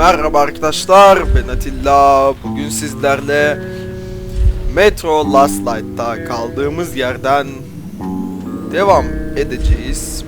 Merhaba arkadaşlar, ben Atilla. Bugün sizlerle Metro Last Light'ta kaldığımız yerden devam edeceğiz.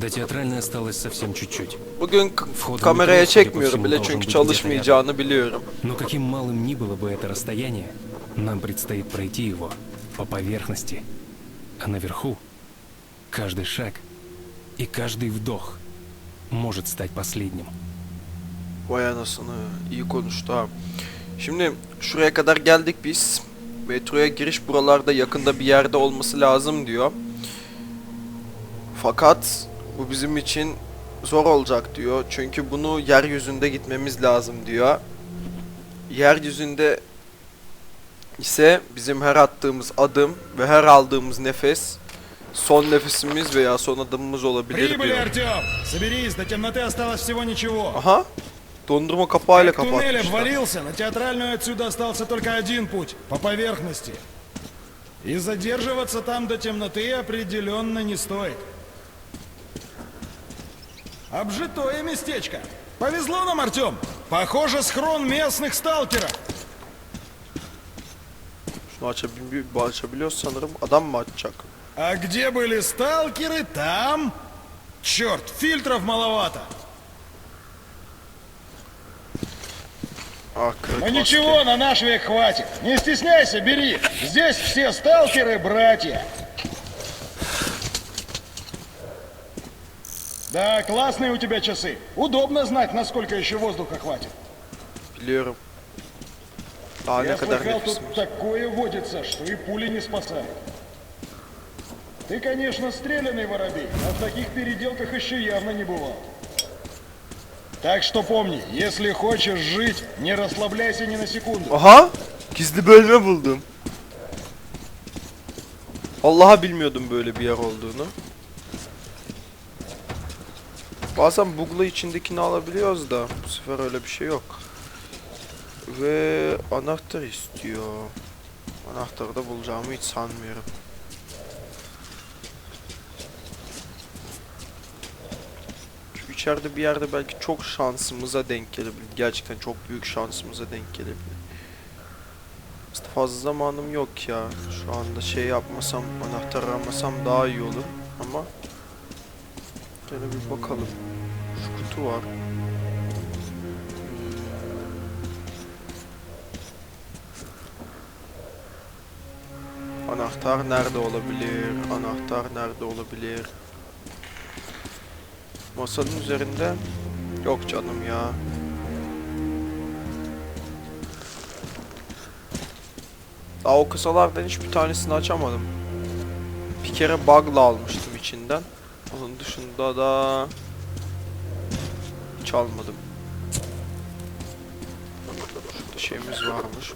До театральной осталось совсем чуть-чуть. Bugün Вход kameraya çekmiyorum всему, bile должен çünkü быть çalışmayacağını biliyorum. Но каким малым ни было бы это расстояние, нам предстоит пройти его по поверхности. А наверху каждый шаг и каждый вдох может стать последним. Vay anasını iyi konuştu ha. Şimdi şuraya kadar geldik biz. Metroya giriş buralarda yakında bir yerde olması lazım diyor. Fakat bu bizim için zor olacak diyor. Çünkü bunu yeryüzünde gitmemiz lazım diyor. Yeryüzünde ise bizim her attığımız adım ve her aldığımız nefes son nefesimiz veya son adımımız olabilir Прибыли, diyor. Артем! Соберись, до темноты осталось всего ничего. Aha. Dondurma kapağıyla Как туннель kapatmışlar. обвалился, на театральную отсюда остался только один путь — по поверхности. И задерживаться там до темноты определенно не стоит. Обжитое местечко. Повезло нам, Артем. Похоже, схрон местных сталкеров. Şunu açabili açabiliyoruz sanırım. Adam mı açacak? А где были сталкеры, там... Черт, фильтров маловато. Kırık Ну ничего, на наш век хватит. Не стесняйся, бери. Здесь все сталкеры братья. Да, классные у тебя часы. Удобно знать, насколько еще воздуха хватит. Daha ne Я слыхал, тут такое водится, что и пули не спасают. Ты, конечно, стрелянный воробей, но в таких переделках еще явно не бывал. Так что помни, если хочешь жить, не расслабляйся ни на секунду. Aha! Gizli bölme buldum. Allah'a bilmiyordum böyle bir yer olduğunu. Bazen bug'la içindekini alabiliyoruz da bu sefer öyle bir şey yok. Ve anahtar istiyor. Anahtarı da bulacağımı hiç sanmıyorum. Şu içeride bir yerde belki çok şansımıza denk gelebilir. Gerçekten çok büyük şansımıza denk gelebilir. İşte fazla zamanım yok ya. Şu anda şey yapmasam, anahtar aramasam daha iyi olur. Ama Gene bir bakalım. Kutu var. Anahtar nerede olabilir? Anahtar nerede olabilir? Masanın üzerinde. Yok canım ya. Daha o kasalardan hiçbir tanesini açamadım. Bir kere bug'la almıştım içinden. Onun dışında da hiç almadım. Şurada şeyimiz varmış.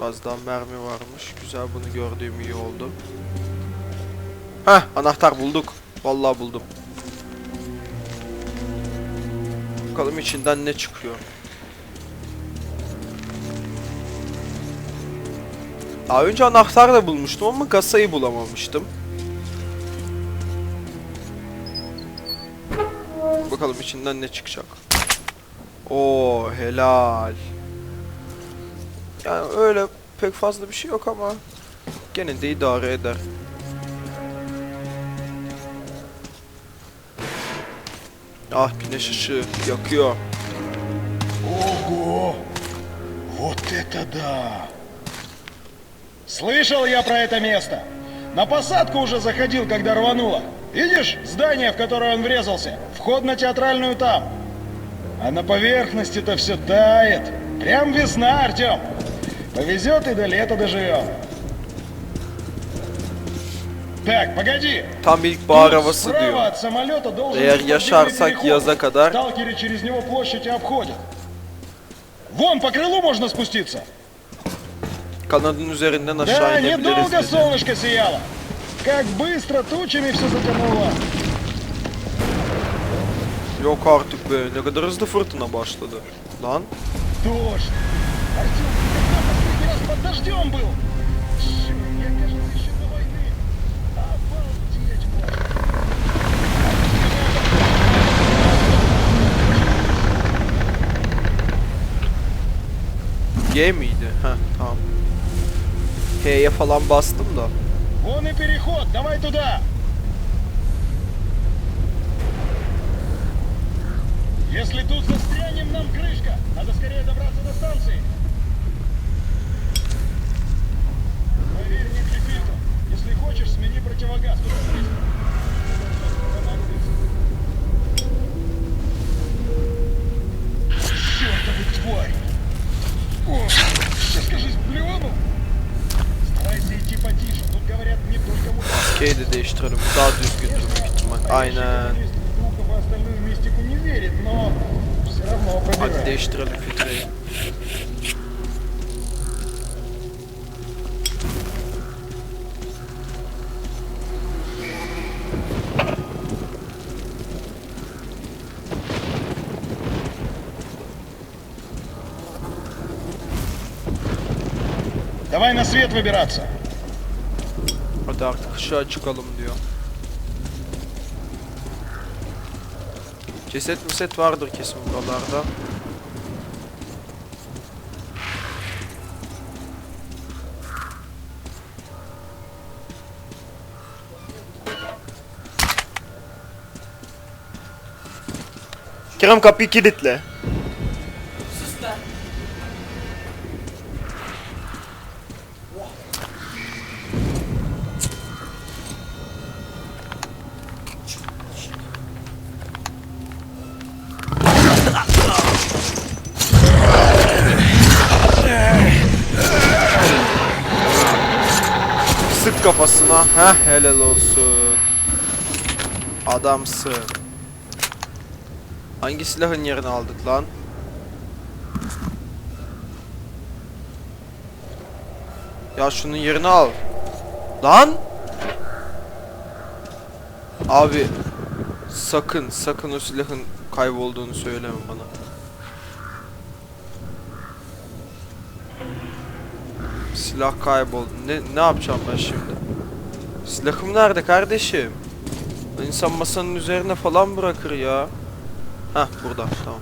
Burada daha mermi varmış. Güzel bunu gördüğüm iyi oldu. Heh anahtar bulduk. Vallahi buldum. Bakalım içinden ne çıkıyor. Daha önce anahtar da bulmuştum ama kasayı bulamamıştım. Bakalım içinden ne çıkacak. Oo helal. Yani öyle pek fazla bir şey yok ama gene de idare eder. Ah güneş ışığı yakıyor. Ого! Вот это да! Слышал я про это место. На посадку уже заходил, когда рвануло. Видишь здание, в которое он врезался? Вход на театральную там. А на поверхности-то все тает. Прям весна, Артем. Повезет и до лета доживем. Так, погоди. Tam Тут havası справа diyor. Eğer yaşarsak yaza kadar Сталкеры через него площадь обходят. Вон, по крылу можно спуститься. kanadın üzerinden Да, aşağı inebiliriz недолго солнышко сияло. Как быстро тучами все затянуло. Yok artık be. Ne kadar hızlı fırtına başladı. Lan. G miydi? Heh tamam. H'ye falan bastım da. Вон и переход, давай туда! Если тут застрянем, нам крышка. Надо скорее добраться до станции. Проверь, нет ли фильтра. Если хочешь, смени противогаз. Тут. Чёртовы тварь! О, сейчас, скажись, плюнул? Старайся идти потише. Тут говорят не только. Maskeyi de değiştirelim. Daha düzgün büyük ihtimal. Aynen проверит, но все равно пробивает. От D4 фильтрей. Давай на свет выбираться. А так şu açık alım. Ceset miset vardır kesin buralarda. Kerem kapıyı kilitle. Kafasına. Heh helal olsun. Adamsın. Hangi silahın yerini aldık lan? Ya şunun yerini al. Lan! Abi sakın sakın o silahın kaybolduğunu söyleme bana. Silah kayboldu. Ne ne yapacağım ben şimdi? Silahım nerede kardeşim? İnsan masanın üzerine falan bırakır ya. Hah burada tamam.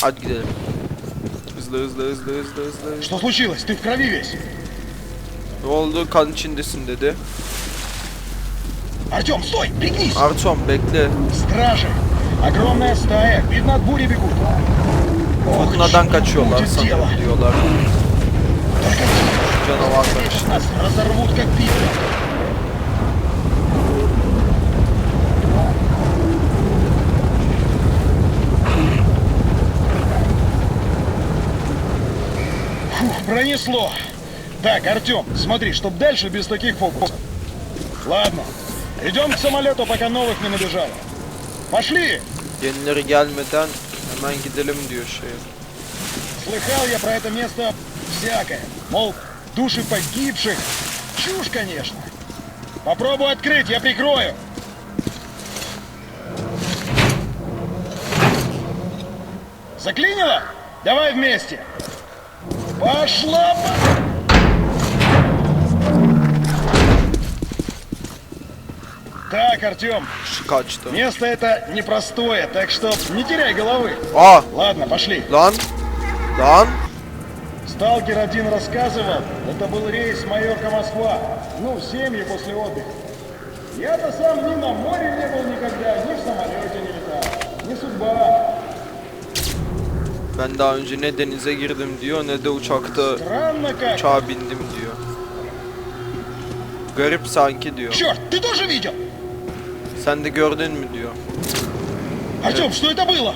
Hadi gidelim. Hızlı hızlı hızlı hızlı hızlı. Что случилось? Ты в крови весь. Ne oldu? Kan içindesin dedi. Артем, стой! Пригнись! Arton bekle. Стражи! Огромная стая! Видно, от бури бегут. Ох, Fırtınadan чё kaçıyorlar sanırım diyorlar. Canavarlar нас разорвут как. Фух, пронесло. Так, Артем, смотри, чтоб дальше без таких фокусов. Ладно, идем к самолету, пока новых не набежало. Пошли! Yenileri gelmeden hemen gidelim diyor şey. Слыхал я про это место всякое. Мол, души погибших. Чушь, конечно. Попробуй открыть, я прикрою. Заклинило? Давай вместе. Пошла! по- Так, Артем, kaçtı. место это непростое, так что не теряй головы. Aa Ладно, пошли. lan lan Сталкер один рассказывал, это был рейс Майорка Москва. Ну, семьи после отдыха. Я-то сам ни на море не был никогда, ни в самолете не летал. Не судьба. ben daha önce ne denize girdim diyor ne de uçakta uçağa bindim diyor. Garip sanki diyor. Черт, ты тоже видел? Sen de gördün mü diyor. Артем, что это было?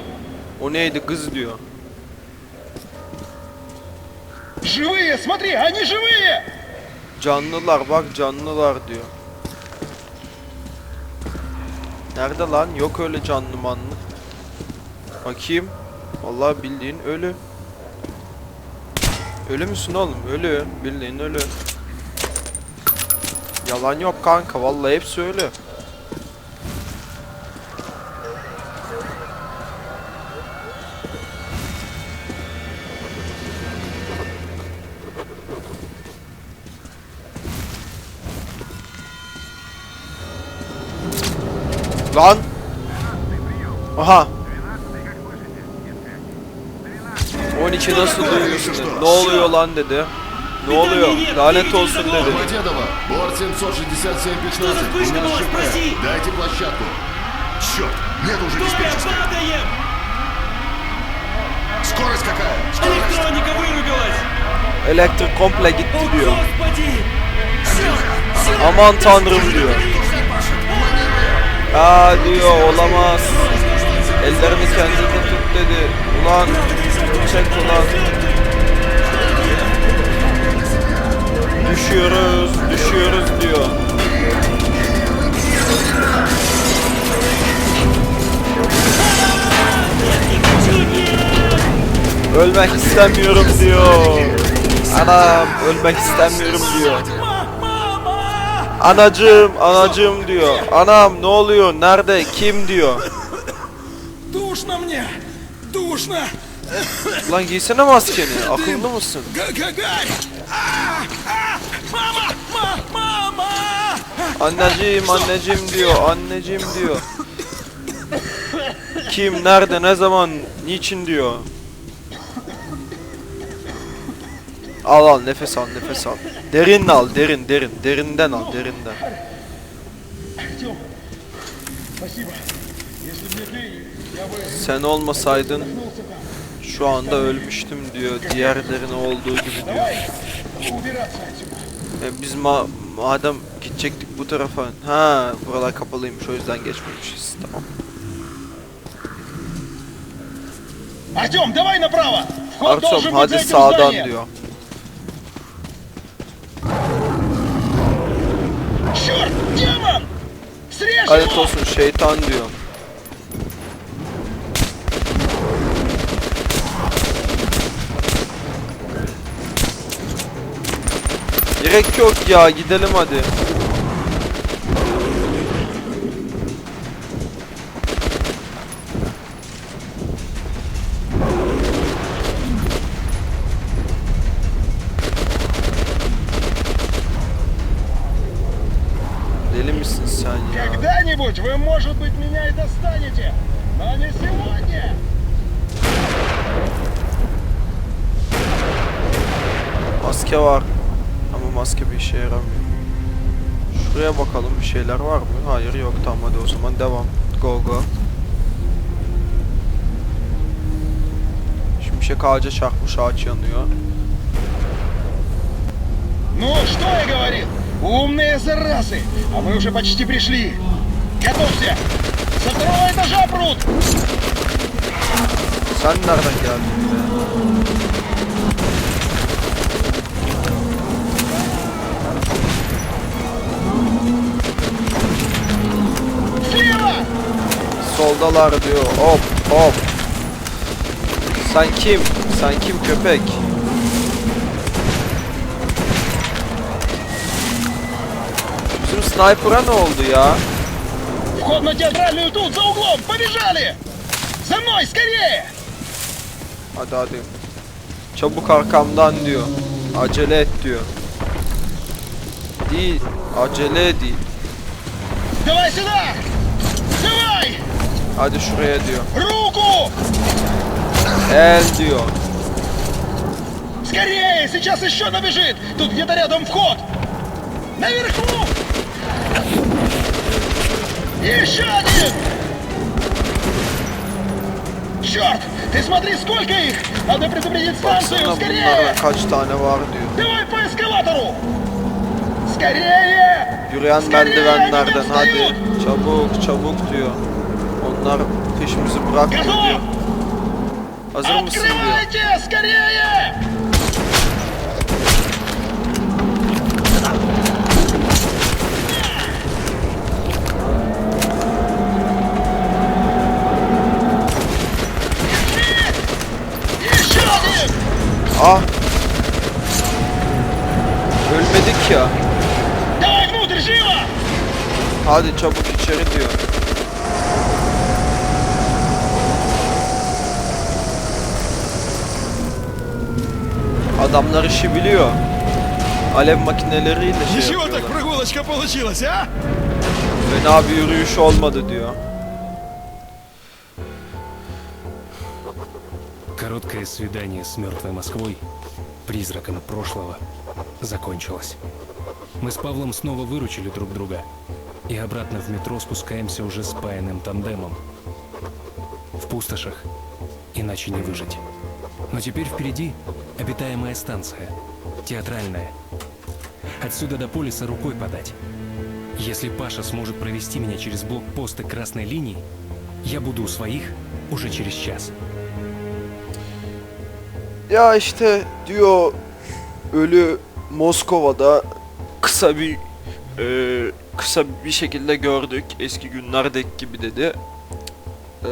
O neydi kız diyor. Живые, смотри, они живые! Canlılar bak canlılar diyor. Nerede lan? Yok öyle canlı manlı. Bakayım. Vallahi bildiğin ölü. Ölü müsün oğlum? Ölü. Bildiğin ölü. Yalan yok kanka. Vallahi hepsi ölü. Lan! Aha! 12'de su duyuyorsun dedi. Ne oluyor lan dedi. Ne oluyor? Lanet olsun dedi. Домодедово, борт 767 15. У нас ЧП. Дайте площадку. Черт, нет уже диспетчерской. падаем! Скорость какая? Скорость. Электроника вырубилась! Elektrik komple gitti diyor. Господи! Все! Aman tanrım diyor. Aa diyor olamaz. Ellerini kendine tut dedi. Ulan çek ulan. Düşüyoruz, düşüyoruz diyor. Ölmek istemiyorum diyor. Anam ölmek istemiyorum diyor. Anacığım, anacığım diyor. Anam ne oluyor? Nerede? Kim diyor. Душно мне! Душно! Lan giysene maskeni. Akıllı mısın? Гагарь! Мама! Мама! Anneciğim, anneciğim diyor. Anneciğim diyor. Kim, nerede, ne zaman, niçin diyor. Al al nefes al nefes al. Derin al derin derin. Derinden al derinden. Артем, спасибо. Если бы не ты, я бы Sen olmasaydın вернулся там. şu anda ölmüştüm diyor. Diğerlerine olduğu gibi diyor. Давай убираться отсюда. E, biz ma madem gidecektik bu tarafa. Ha buralar kapalıymış o yüzden geçmemişiz. Tamam. Артем, давай направо! Вход должен Artyom быть за hadi этим sağdan зданием. diyor. Черт, демон! Срежь Lanet его! olsun şeytan diyor. Gerek yok ya gidelim hadi. Когда-нибудь вы, может быть, меня и достанете, но не сегодня! Maske var. Ama maske bir işe yaramıyor. Şuraya bakalım bir şeyler var mı? Hayır yok tamam hadi o zaman devam. Go go. Şimşek ağaca çarpmış ağaç yanıyor. Ну, что я говорил? Умные заразы! А мы уже почти пришли! Готовься! Со второго этажа прут! Sen nereden geldin be? Слева! Soldalar diyor. Hop hop. Sen kim? Sen kim köpek? Bizim sniper'a ne oldu ya? Вход на театральную тут, за углом! Побежали! За мной, скорее! Hadi hadi. Çabuk arkamdan diyor. Acele et diyor. Değil. Acele değil. Давай сюда! Давай! Hadi şuraya diyor. Руку! El diyor. Скорее! Сейчас еще набежит! Тут где-то рядом вход! Наверху! Еще один! Черт! Ты смотри, сколько их! Надо предупредить станцию! Baksana Скорее! bunlarda kaç tane var diyor. Давай по эскалатору! Скорее! Yürüyen Скорее, merdivenlerden они hadi. встают! Çabuk çabuk diyor. Onlar peşimizi bırakmıyor Готов! diyor. Hazır mısın diyor. Открывайте! Скорее! Ya. Давай внутрь, живо! Hadi çabuk içeri diyor. Adamlar işi biliyor. Alev makineleriyle şey Ничего так yapıyorlar. прогулочка получилась, а? Fena bir yürüyüş olmadı diyor. Короткое свидание с мертвой Москвой, призраком прошлого, закончилось. Мы с Павлом снова выручили друг друга. И обратно в метро спускаемся уже спаянным тандемом. В пустошах иначе не выжить. Но теперь впереди обитаемая станция. Театральная. Отсюда до полиса рукой подать. Если Паша сможет провести меня через блокпосты красной линии, я буду у своих уже через час. Ya işte diyor ölü Moskova'da kısa bir e, kısa bir şekilde gördük eski günlerdeki gibi dedi. E,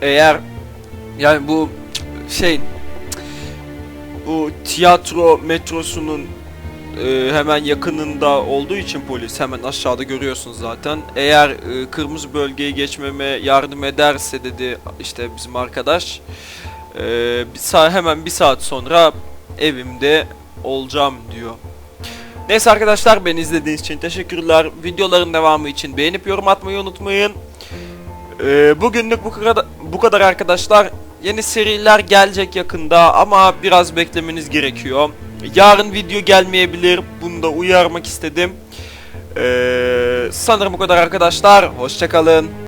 eğer yani bu şey bu tiyatro metrosunun e, hemen yakınında olduğu için polis hemen aşağıda görüyorsunuz zaten. Eğer e, kırmızı bölgeyi geçmeme yardım ederse dedi işte bizim arkadaş. Ee, bir hemen bir saat sonra evimde olacağım diyor. Neyse arkadaşlar beni izlediğiniz için teşekkürler. Videoların devamı için beğenip yorum atmayı unutmayın. Ee, bugünlük bu kadar, bu kadar arkadaşlar. Yeni seriler gelecek yakında ama biraz beklemeniz gerekiyor. Yarın video gelmeyebilir. Bunu da uyarmak istedim. Ee, sanırım bu kadar arkadaşlar. Hoşçakalın.